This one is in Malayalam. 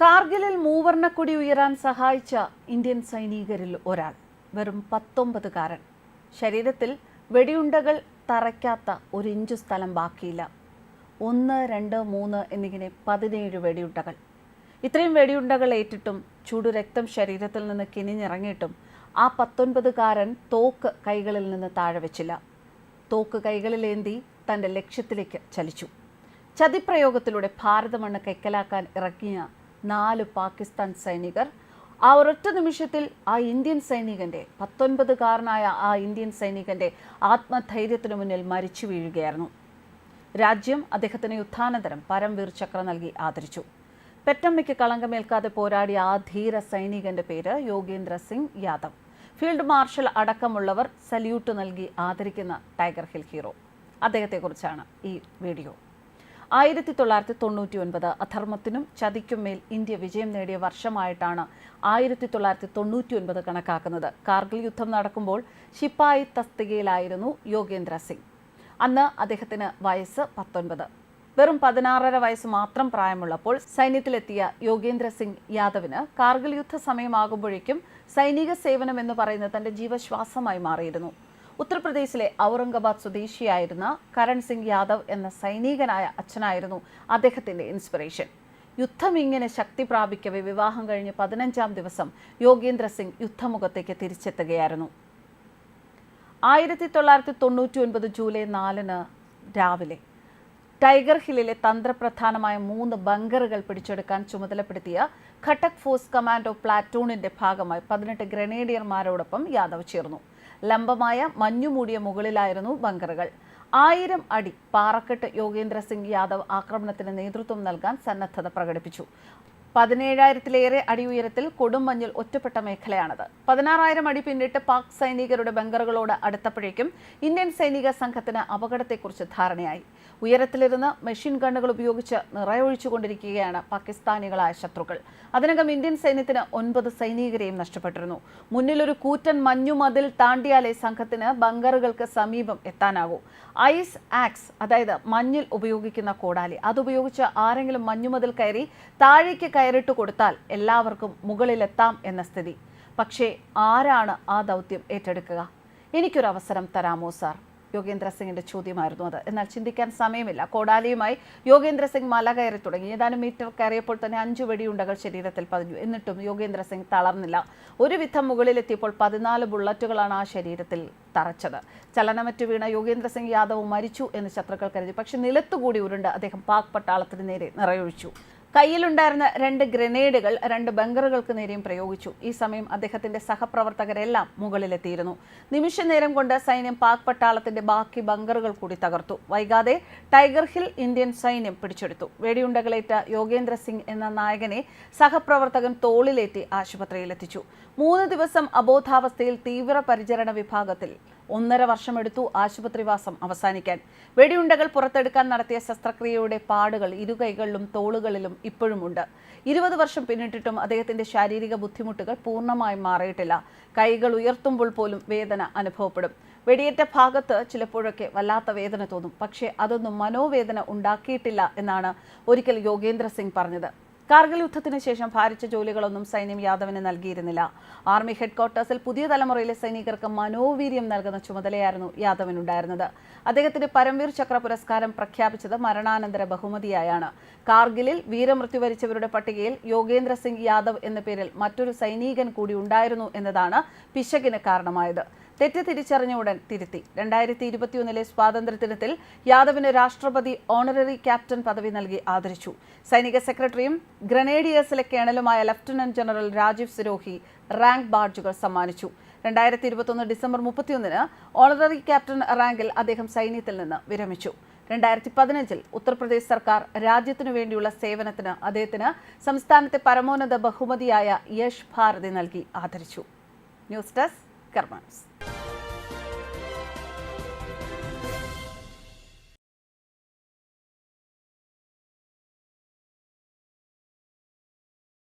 കാർഗിലിൽ മൂവർണക്കൊടി ഉയരാൻ സഹായിച്ച ഇന്ത്യൻ സൈനികരിൽ ഒരാൾ വെറും പത്തൊമ്പതുകാരൻ. ശരീരത്തിൽ വെടിയുണ്ടകൾ തറയ്ക്കാത്ത ഒരു ഇഞ്ചു സ്ഥലം ബാക്കിയില്ല. ഒന്ന് രണ്ട് മൂന്ന് എന്നിങ്ങനെ പതിനേഴ് വെടിയുണ്ടകൾ. ഇത്രയും വെടിയുണ്ടകൾ ഏറ്റിട്ടും ചൂടു രക്തം ശരീരത്തിൽ നിന്ന് കിനിഞ്ഞിറങ്ങിയിട്ടും ആ പത്തൊൻപതുകാരൻ തോക്ക് കൈകളിൽ നിന്ന് താഴെ വെച്ചില്ല. തോക്ക് കൈകളിലേന്തി തന്റെ ലക്ഷ്യത്തിലേക്ക് ചലിച്ചു. ചതിപ്രയോഗത്തിലൂടെ ഭാരതമണ്ണ് കൈക്കലാക്കാൻ ഇറങ്ങിയ നാല് പാകിസ്ഥാൻ സൈനികർ. ആ ഒരൊറ്റ നിമിഷത്തിൽ ആ ഇന്ത്യൻ സൈനികന്റെ പത്തൊൻപതുകാരനായ ആ ഇന്ത്യൻ സൈനികന്റെ ആത്മധൈര്യത്തിനു മുന്നിൽ മരിച്ചു വീഴുകയായിരുന്നു. രാജ്യം അദ്ദേഹത്തിന് യുദ്ധാനന്തരം പരംവീർ ചക്ര നൽകി ആദരിച്ചു. പെറ്റമ്മയ്ക്ക് കളങ്കമേൽക്കാതെ പോരാടിയ ആ ധീര സൈനികന്റെ പേര് യോഗേന്ദ്ര സിംഗ് യാദവ്. ഫീൽഡ് മാർഷൽ അടക്കമുള്ളവർ സല്യൂട്ട് നൽകി ആദരിക്കുന്ന ടൈഗർ ഹിൽ ഹീറോ. അദ്ദേഹത്തെക്കുറിച്ചാണ് ഈ വീഡിയോ. ആയിരത്തി തൊള്ളായിരത്തി തൊണ്ണൂറ്റി ഒൻപത് അധർമ്മത്തിനും ചതിക്കും മേൽ ഇന്ത്യ വിജയം നേടിയ വർഷമായിട്ടാണ് ആയിരത്തി തൊള്ളായിരത്തി തൊണ്ണൂറ്റി ഒൻപത് കണക്കാക്കുന്നത്. കാർഗിൽ യുദ്ധം നടക്കുമ്പോൾ ശിപ്പായി തസ്തികയിലായിരുന്നു യോഗേന്ദ്ര സിംഗ്. അന്ന് അദ്ദേഹത്തിന് വയസ്സ് പത്തൊൻപത്. വെറും പതിനാറര വയസ്സ് മാത്രം പ്രായമുള്ളപ്പോൾ സൈന്യത്തിലെത്തിയ യോഗേന്ദ്ര സിംഗ് യാദവിന് കാർഗിൽ യുദ്ധ സമയമാകുമ്പോഴേക്കും സൈനിക സേവനം എന്ന് പറയുന്നത് തന്റെ ജീവശ്വാസമായി മാറിയിരുന്നു. ഉത്തർപ്രദേശിലെ ഔറംഗബാദ് സ്വദേശിയായിരുന്ന കരൺ സിംഗ് യാദവ് എന്ന സൈനികനായ അച്ഛനായിരുന്നു അദ്ദേഹത്തിന്റെ ഇൻസ്പിറേഷൻ യുദ്ധം ഇങ്ങനെ ശക്തി പ്രാപിക്കവേ വിവാഹം കഴിഞ്ഞ് പതിനഞ്ചാം ദിവസം യോഗേന്ദ്ര സിംഗ് യുദ്ധമുഖത്തേക്ക് തിരിച്ചെത്തുകയായിരുന്നു. ആയിരത്തി തൊള്ളായിരത്തി തൊണ്ണൂറ്റി ഒൻപത് ജൂലൈ നാലിന് രാവിലെ ടൈഗർ ഹില്ലിലെ തന്ത്രപ്രധാനമായ മൂന്ന് ബങ്കറുകൾ പിടിച്ചെടുക്കാൻ ചുമതലപ്പെടുത്തിയ ഘട്ടക് ഫോഴ്സ് കമാൻഡോ പ്ലാറ്റൂണിന്റെ ഭാഗമായി പതിനെട്ട് ഗ്രനേഡിയർമാരോടൊപ്പം യാദവ് ചേർന്നു. ലംബമായ മഞ്ഞുമൂടിയ മുകളിലായിരുന്നു ബങ്കറുകൾ. ആയിരം അടി പാറക്കെട്ട് യോഗേന്ദ്ര സിംഗ് യാദവ് ആക്രമണത്തിന് നേതൃത്വം നൽകാൻ സന്നദ്ധത പ്രകടിപ്പിച്ചു. പതിനേഴായിരത്തിലേറെ അടി ഉയരത്തിൽ കൊടുമഞ്ഞിൽ ഒറ്റപ്പെട്ട മേഖലയാണത്. പതിനാറായിരം അടി പിന്നിട്ട് പാക് സൈനികരുടെ ബങ്കറുകളോട് അടുത്തപ്പോഴേക്കും ഇന്ത്യൻ സൈനിക സംഘത്തിന് അപകടത്തെക്കുറിച്ച് ധാരണയായി. ഉയരത്തിലിരുന്ന് മെഷീൻ ഗണ്ണുകൾ ഉപയോഗിച്ച് നിറയൊഴിച്ചുകൊണ്ടിരിക്കുകയാണ് പാകിസ്ഥാനികളായ ശത്രുക്കൾ. അതിനകം ഇന്ത്യൻ സൈന്യത്തിന് ഒൻപത് സൈനികരെയും നഷ്ടപ്പെട്ടിരുന്നു. മുന്നിലൊരു കൂറ്റൻ മഞ്ഞുമതിൽ താണ്ടിയാലേ സംഘത്തിന് ബങ്കറുകൾക്ക് സമീപം എത്താനാകൂ. ഐസ് ആക്സ് അതായത് മഞ്ഞിൽ ഉപയോഗിക്കുന്ന കോടാലി അതുപയോഗിച്ച് ആരെങ്കിലും മഞ്ഞുമതിൽ കയറി താഴേക്ക് കയറിട്ട് കൊടുത്താൽ എല്ലാവർക്കും മുകളിലെത്താം എന്ന സ്ഥിതി. പക്ഷേ ആരാണ് ആ ദൗത്യം ഏറ്റെടുക്കുക? എനിക്കൊരു അവസരം തരാമോ സാർ? യോഗേന്ദ്ര സിംഗിന്റെ ചോദ്യമായിരുന്നു അത്. എന്നാൽ ചിന്തിക്കാൻ സമയമില്ല. കോടാലിയുമായി യോഗേന്ദ്ര സിംഗ് മല കയറി തുടങ്ങി. ഏതാനും മീറ്റർ കയറിയപ്പോൾ തന്നെ അഞ്ചു വെടിയുണ്ടകൾ ശരീരത്തിൽ പതിഞ്ഞു. എന്നിട്ടും യോഗേന്ദ്ര സിംഗ് തളർന്നില്ല. ഒരു വിധം മുകളിലെത്തിയപ്പോൾ പതിനാല് ബുള്ളറ്റുകളാണ് ആ ശരീരത്തിൽ തറച്ചത്. ചലനമറ്റു വീണ യോഗേന്ദ്ര സിംഗ് യാദവ് മരിച്ചു എന്ന് ശത്രുക്കൾ കരുതി. പക്ഷെ നിലത്തുകൂടി ഉരുണ്ട് അദ്ദേഹം പാക് പട്ടാളത്തിന് നേരെ നിറയൊഴിച്ചു. കയ്യിലുണ്ടായിരുന്ന രണ്ട് ഗ്രനേഡുകൾ രണ്ട് ബങ്കറുകൾക്ക് നേരെയും പ്രയോഗിച്ചു. ഈ സമയം അദ്ദേഹത്തിന്റെ സഹപ്രവർത്തകരെല്ലാം മുകളിലെത്തിയിരുന്നു. നിമിഷ നേരം കൊണ്ട് സൈന്യം പാക് പട്ടാളത്തിന്റെ ബാക്കി ബങ്കറുകൾ കൂടി തകർത്തു. വൈകാതെ ടൈഗർ ഹിൽ ഇന്ത്യൻ സൈന്യം പിടിച്ചെടുത്തു. വെടിയുണ്ടകളേറ്റ യോഗേന്ദ്ര സിംഗ് എന്ന നായകനെ സഹപ്രവർത്തകൻ തോളിലേറ്റി ആശുപത്രിയിലെത്തിച്ചു. മൂന്ന് ദിവസം അബോധാവസ്ഥയിൽ തീവ്ര പരിചരണ വിഭാഗത്തിൽ ഒന്നര വർഷമെടുത്തു ആശുപത്രിവാസം അവസാനിക്കാൻ. വെടിയുണ്ടകൾ പുറത്തെടുക്കാൻ നടത്തിയ ശസ്ത്രക്രിയയുടെ പാടുകൾ ഇരുകൈകളിലും തോളുകളിലും ഇപ്പോഴുമുണ്ട് ഇരുപത് വർഷം പിന്നിട്ടിട്ടും അദ്ദേഹത്തിന്റെ ശാരീരിക ബുദ്ധിമുട്ടുകൾ പൂർണമായും മാറിയിട്ടില്ല. കൈകൾ ഉയർത്തുമ്പോൾ പോലും വേദന അനുഭവപ്പെടും. വെടിയേറ്റ ഭാഗത്ത് ചിലപ്പോഴൊക്കെ വല്ലാത്ത വേദന തോന്നും. പക്ഷേ അതൊന്നും മനോവേദന ഉണ്ടാക്കിയിട്ടില്ല എന്നാണ് ഒരിക്കൽ യോഗേന്ദ്ര സിംഗ് പറഞ്ഞത്. കാർഗിൽ യുദ്ധത്തിന് ശേഷം ഭാരിച്ച ജോലികളൊന്നും സൈന്യം യാദവിന് നൽകിയിരുന്നില്ല. ആർമി ഹെഡ്ക്വാർട്ടേഴ്സിൽ പുതിയ തലമുറയിലെ സൈനികർക്ക് മനോവീര്യം നൽകുന്ന ചുമതലയായിരുന്നു യാദവിനുണ്ടായിരുന്നത്. അദ്ദേഹത്തിന് പരംവീർ ചക്ര പുരസ്കാരം പ്രഖ്യാപിച്ചത് മരണാനന്തര ബഹുമതിയായാണ്. കാർഗിലിൽ വീരമൃത്യു വരിച്ചവരുടെ പട്ടികയിൽ യോഗേന്ദ്ര സിംഗ് യാദവ് എന്ന പേരിൽ മറ്റൊരു സൈനികൻ കൂടി ഉണ്ടായിരുന്നു എന്നതാണ് പിശകിന് കാരണമായത്. തെറ്റ് തിരിച്ചറിഞ്ഞ ഉടൻ തിരുത്തി. രണ്ടായിരത്തി ഇരുപത്തിയൊന്നിലെ സ്വാതന്ത്ര്യദിനത്തിൽ യാദവിന് രാഷ്ട്രപതി ഓണററി ക്യാപ്റ്റൻ പദവി നൽകി ആദരിച്ചു. സൈനിക സെക്രട്ടറിയും ഗ്രനേഡിയേഴ്സിലെ കേണലുമായ lieutenant general Rajeev Sirohi rank ബാഡ്ജുകൾ സമ്മാനിച്ചു. രണ്ടായിരത്തി ഇരുപത്തൊന്ന് ഡിസംബർ മുപ്പത്തിയൊന്നിന് ഓണററി ക്യാപ്റ്റൻ റാങ്കിൽ അദ്ദേഹം സൈന്യത്തിൽ നിന്ന് വിരമിച്ചു. രണ്ടായിരത്തി പതിനഞ്ചിൽ ഉത്തർപ്രദേശ് സർക്കാർ രാജ്യത്തിനു വേണ്ടിയുള്ള സേവനത്തിന് അദ്ദേഹത്തിന് സംസ്ഥാനത്തെ പരമോന്നത ബഹുമതിയായ യശ് ഭാരതി നൽകി ആദരിച്ചു. News desk കർമാൻസ്